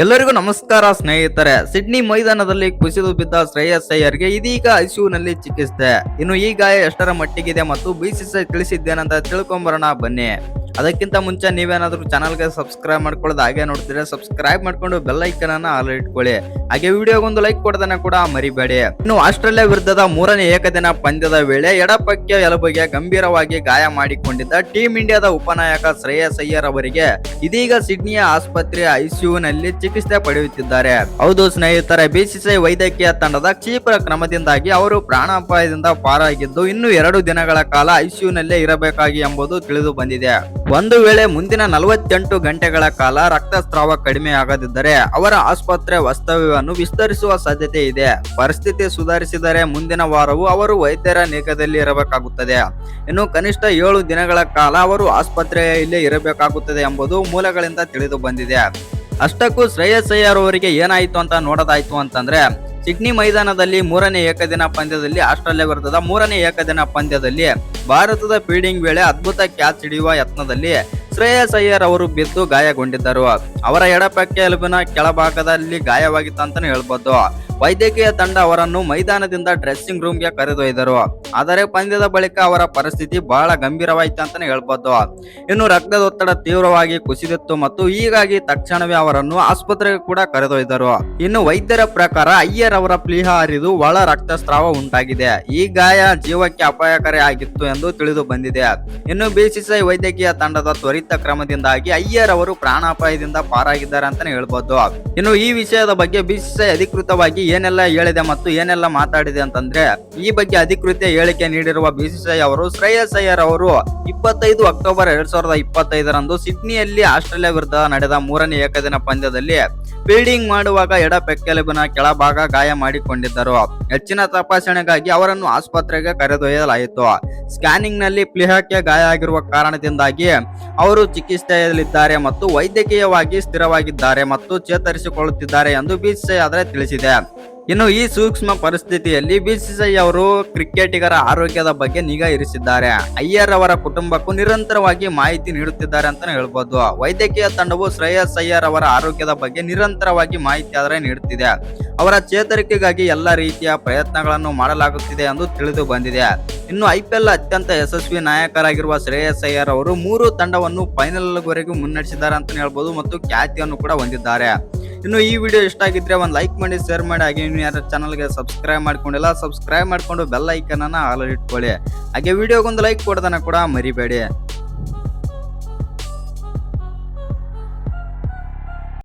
ಎಲ್ಲರಿಗೂ ನಮಸ್ಕಾರ ಸ್ನೇಹಿತರೆ. ಸಿಡ್ನಿ ಮೈದಾನದಲ್ಲಿ ಕುಸಿದು ಬಿದ್ದ ಶ್ರೇಯಸ್ ಅಯ್ಯರ್ಗೆ ಇದೀಗ ಐಸಿಯುನಲ್ಲಿ ಚಿಕಿತ್ಸೆ. ಇನ್ನು ಈ ಗಾಯ ಎಷ್ಟರ ಮಟ್ಟಿಗಿದೆ ಮತ್ತು ಬಿಸಿಸಿಐ ತಿಳಿಸಿದ್ದೇನಂತ ತಿಳ್ಕೊಂಬರೋಣ ಬನ್ನಿ. ಅದಕ್ಕಿಂತ ಮುಂಚೆ ನೀವೇನಾದ್ರೂ ಚಾನಲ್ಗೆ ಸಬ್ಸ್ಕ್ರೈಬ್ ಮಾಡ್ಕೊಳ್ಳೋದು ಹಾಗೆ ನೋಡ್ತೀರಾ ಸಬ್ಸ್ಕ್ರೈಬ್ ಮಾಡ್ಕೊಂಡು ಬೆಲ್ ಐಕನ್ ಅನ್ನ ಆಲ್ ಇಟ್ಕೊಳ್ಳಿ. ಹಾಗೆ ವಿಡಿಯೋಗೊಂದು ಲೈಕ್ ಕೊಡದನ್ನ ಕೂಡ ಮರಿಬೇಡಿ. ಇನ್ನು ಆಸ್ಟ್ರೇಲಿಯಾ ವಿರುದ್ಧದ ಮೂರನೇ ಏಕದಿನ ಪಂದ್ಯದ ವೇಳೆ ಎಡಪಕ್ಕೆ ಎಲುಬಗೆ ಗಂಭೀರವಾಗಿ ಗಾಯ ಮಾಡಿಕೊಂಡಿದ್ದ ಟೀಂ ಇಂಡಿಯಾದ ಉಪನಾಯಕ ಶ್ರೇಯಸ್ ಅಯ್ಯರ್ ಅವರಿಗೆ ಇದೀಗ ಸಿಡ್ನಿಯ ಆಸ್ಪತ್ರೆಯ ಐಸಿಯುನಲ್ಲಿ ಚಿಕಿತ್ಸೆ ಪಡೆಯುತ್ತಿದ್ದಾರೆ. ಹೌದು ಸ್ನೇಹಿತರೆ ಬಿಸಿಸಿಐ ವೈದ್ಯಕೀಯ ತಂಡದ ಕ್ಷಿಪ್ರ ಕ್ರಮದಿಂದಾಗಿ ಅವರು ಪ್ರಾಣಾಪಾಯದಿಂದ ಪಾರಾಗಿದ್ದು ಇನ್ನು ಎರಡು ದಿನಗಳ ಕಾಲ ಐಸಿಯುನಲ್ಲೇ ಇರಬೇಕಾಗಿ ಎಂಬುದು ತಿಳಿದು ಬಂದಿದೆ. ಒಂದು ವೇಳೆ ಮುಂದಿನ ನಲವತ್ತೆಂಟು ಗಂಟೆಗಳ ಕಾಲ ರಕ್ತಸ್ರಾವ ಕಡಿಮೆಯಾಗದಿದ್ದರೆ ಅವರ ಆಸ್ಪತ್ರೆ ವಾಸ್ತವ್ಯವನ್ನು ವಿಸ್ತರಿಸುವ ಸಾಧ್ಯತೆ ಇದೆ. ಪರಿಸ್ಥಿತಿ ಸುಧಾರಿಸಿದರೆ ಮುಂದಿನ ವಾರವೂ ಅವರು ವೈದ್ಯರ ನೇಕದಲ್ಲಿ ಇರಬೇಕಾಗುತ್ತದೆ. ಇನ್ನು ಕನಿಷ್ಠ ಏಳು ದಿನಗಳ ಕಾಲ ಅವರು ಆಸ್ಪತ್ರೆಯಲ್ಲಿ ಇರಬೇಕಾಗುತ್ತದೆ ಎಂಬುದು ಮೂಲಗಳಿಂದ ತಿಳಿದು ಬಂದಿದೆ. ಅಷ್ಟಕ್ಕೂ ಶ್ರೇಯಸ್ ಅಯ್ಯರ್ ಅವರಿಗೆ ಏನಾಯಿತು ಅಂತ ನೋಡೋದಾಯ್ತು ಅಂತಂದ್ರೆ, ಸಿಡ್ನಿ ಮೈದಾನದಲ್ಲಿ ಮೂರನೇ ಏಕದಿನ ಪಂದ್ಯದಲ್ಲಿ ಆಸ್ಟ್ರೇಲಿಯಾ ವಿರುದ್ಧದ ಮೂರನೇ ಏಕದಿನ ಪಂದ್ಯದಲ್ಲಿ ಭಾರತದ ಫೀಲ್ಡಿಂಗ್ ವೇಳೆ ಅದ್ಭುತ ಕ್ಯಾಚ್ ಹಿಡಿಯುವ ಯತ್ನದಲ್ಲಿ ಶ್ರೇಯಸ್ ಅಯ್ಯರ್ ಅವರು ಬಿದ್ದು ಗಾಯಗೊಂಡಿದ್ದರು. ಅವರ ಎಡಪಕ್ಕೆ ಎಲುಬಿನ ಕೆಳಭಾಗದಲ್ಲಿ ಗಾಯವಾಗಿತ್ತು ಅಂತಾನೆ ಹೇಳ್ಬೋದು. ವೈದ್ಯಕೀಯ ತಂಡ ಅವರನ್ನು ಮೈದಾನದಿಂದ ಡ್ರೆಸ್ಸಿಂಗ್ ರೂಮ್ಗೆ ಕರೆದೊಯ್ದರು. ಆದರೆ ಪಂದ್ಯದ ಬಳಿಕ ಅವರ ಪರಿಸ್ಥಿತಿ ಬಹಳ ಗಂಭೀರವಾಯಿತು ಅಂತಾನೆ ಹೇಳ್ಬೋದು. ಇನ್ನು ರಕ್ತದೊತ್ತಡ ತೀವ್ರವಾಗಿ ಕುಸಿದಿತ್ತು ಮತ್ತು ಹೀಗಾಗಿ ತಕ್ಷಣವೇ ಅವರನ್ನು ಆಸ್ಪತ್ರೆಗೆ ಕೂಡ ಕರೆದೊಯ್ದರು. ಇನ್ನು ವೈದ್ಯರ ಪ್ರಕಾರ ಅಯ್ಯರ್ ಅವರ ಪ್ಲೀಹ ಹರಿದು ಒಳ ರಕ್ತಸ್ರಾವ ಉಂಟಾಗಿದೆ. ಈ ಗಾಯ ಜೀವಕ್ಕೆ ಅಪಾಯಕಾರಿ ಆಗಿತ್ತು ಎಂದು ತಿಳಿದು ಬಂದಿದೆ. ಇನ್ನು ಬಿಸಿಸಿಐ ವೈದ್ಯಕೀಯ ತಂಡದ ತ್ವರಿತ ಕ್ರಮದಿಂದಾಗಿ ಅಯ್ಯರ್ ಅವರು ಪ್ರಾಣಾಪಾಯದಿಂದ ಪಾರಾಗಿದ್ದಾರೆ ಅಂತಾನೆ ಹೇಳ್ಬೋದು. ಇನ್ನು ಈ ವಿಷಯದ ಬಗ್ಗೆ ಬಿಸಿಸಿಐ ಅಧಿಕೃತವಾಗಿ ಏನೆಲ್ಲ ಹೇಳಿದೆ ಮತ್ತು ಏನೆಲ್ಲ ಮಾತಾಡಿದೆ ಅಂತಂದ್ರೆ ಈ ಬಗ್ಗೆ ಅಧಿಕೃತ ಹೇಳಿಕೆ ನೀಡಿರುವ ಬಿಸಿಸಿಐ ಅವರು, ಶ್ರೇಯಸ್ ಅಯ್ಯರ್ ಅವರು ಇಪ್ಪತ್ತೈದು ಅಕ್ಟೋಬರ್ ಎರಡ್ ಸಾವಿರದ ಇಪ್ಪತ್ತೈದರಂದು ಸಿಡ್ನಿಯಲ್ಲಿ ಆಸ್ಟ್ರೇಲಿಯಾ ವಿರುದ್ಧ ನಡೆದ ಮೂರನೇ ಏಕದಿನ ಪಂದ್ಯದಲ್ಲಿ ಫೀಲ್ಡಿಂಗ್ ಮಾಡುವಾಗ ಎಡ ಪೆಕ್ಕೆಲುಬಿನ ಕೆಳಭಾಗ ಗಾಯ ಮಾಡಿಕೊಂಡಿದ್ದರು. ಹೆಚ್ಚಿನ ತಪಾಸಣೆಗಾಗಿ ಅವರನ್ನು ಆಸ್ಪತ್ರೆಗೆ ಕರೆದೊಯ್ಯಲಾಯಿತು. ಸ್ಕ್ಯಾನಿಂಗ್ನಲ್ಲಿ ಪ್ಲಿಹಕ್ಕೆ ಗಾಯ ಆಗಿರುವ ಕಾರಣದಿಂದಾಗಿ ಅವರು ಚಿಕಿತ್ಸೆಯಲ್ಲಿದ್ದಾರೆ ಮತ್ತು ವೈದ್ಯಕೀಯವಾಗಿ ಸ್ಥಿರವಾಗಿದ್ದಾರೆ ಮತ್ತು ಚೇತರಿಸಿಕೊಳ್ಳುತ್ತಿದ್ದಾರೆ ಎಂದು ಬಿಸಿಸಿಐ ಆದರೆ ತಿಳಿಸಿದೆ. ಇನ್ನು ಈ ಸೂಕ್ಷ್ಮ ಪರಿಸ್ಥಿತಿಯಲ್ಲಿ ಬಿಸಿಸಿಐ ಅವರು ಕ್ರಿಕೆಟಿಗರ ಆರೋಗ್ಯದ ಬಗ್ಗೆ ನಿಗಾ ಇರಿಸಿದ್ದಾರೆ. ಅಯ್ಯರ್ ಅವರ ಕುಟುಂಬಕ್ಕೂ ನಿರಂತರವಾಗಿ ಮಾಹಿತಿ ನೀಡುತ್ತಿದ್ದಾರೆ ಅಂತಾನೆ ಹೇಳ್ಬೋದು. ವೈದ್ಯಕೀಯ ತಂಡವು ಶ್ರೇಯಸ್ ಅಯ್ಯರ್ ಅವರ ಆರೋಗ್ಯದ ಬಗ್ಗೆ ನಿರಂತರವಾಗಿ ಮಾಹಿತಿ ಆದರೆ ನೀಡುತ್ತಿದೆ. ಅವರ ಚೇತರಿಕೆಗಾಗಿ ಎಲ್ಲ ರೀತಿಯ ಪ್ರಯತ್ನಗಳನ್ನು ಮಾಡಲಾಗುತ್ತಿದೆ ಎಂದು ತಿಳಿದು ಬಂದಿದೆ. ಇನ್ನು ಐಪಿಎಲ್ ಅತ್ಯಂತ ಯಶಸ್ವಿ ನಾಯಕರಾಗಿರುವ ಶ್ರೇಯಸ್ ಅಯ್ಯರ್ ಅವರು ಮೂರು ತಂಡವನ್ನು ಫೈನಲ್ವರೆಗೂ ಮುನ್ನಡೆಸಿದ್ದಾರೆ ಅಂತಾನೆ ಹೇಳ್ಬೋದು ಮತ್ತು ಖ್ಯಾತಿಯನ್ನು ಕೂಡ ಹೊಂದಿದ್ದಾರೆ. ಇನ್ನು ಈ ವಿಡಿಯೋ ಇಷ್ಟ ಆಗಿದ್ರೆ ಒಂದು ಲೈಕ್ ಮಾಡಿ ಶೇರ್ ಮಾಡಿ. ಹಾಗೆ ಇನ್ನು ಯಾರು ಚಾನಲ್ಗೆ ಸಬ್ಸ್ಕ್ರೈಬ್ ಮಾಡ್ಕೊಂಡಿಲ್ಲ ಸಬ್ಸ್ಕ್ರೈಬ್ ಮಾಡ್ಕೊಂಡು ಬೆಲ್ ಐಕನ್ ಅನ್ನ ಆಲ್ ಇಟ್ಕೊಳ್ಳಿ. ಹಾಗೆ ವಿಡಿಯೋಗೊಂದು ಲೈಕ್ ಕೊಡೋದನ್ನ ಕೂಡ ಮರಿಬೇಡಿ.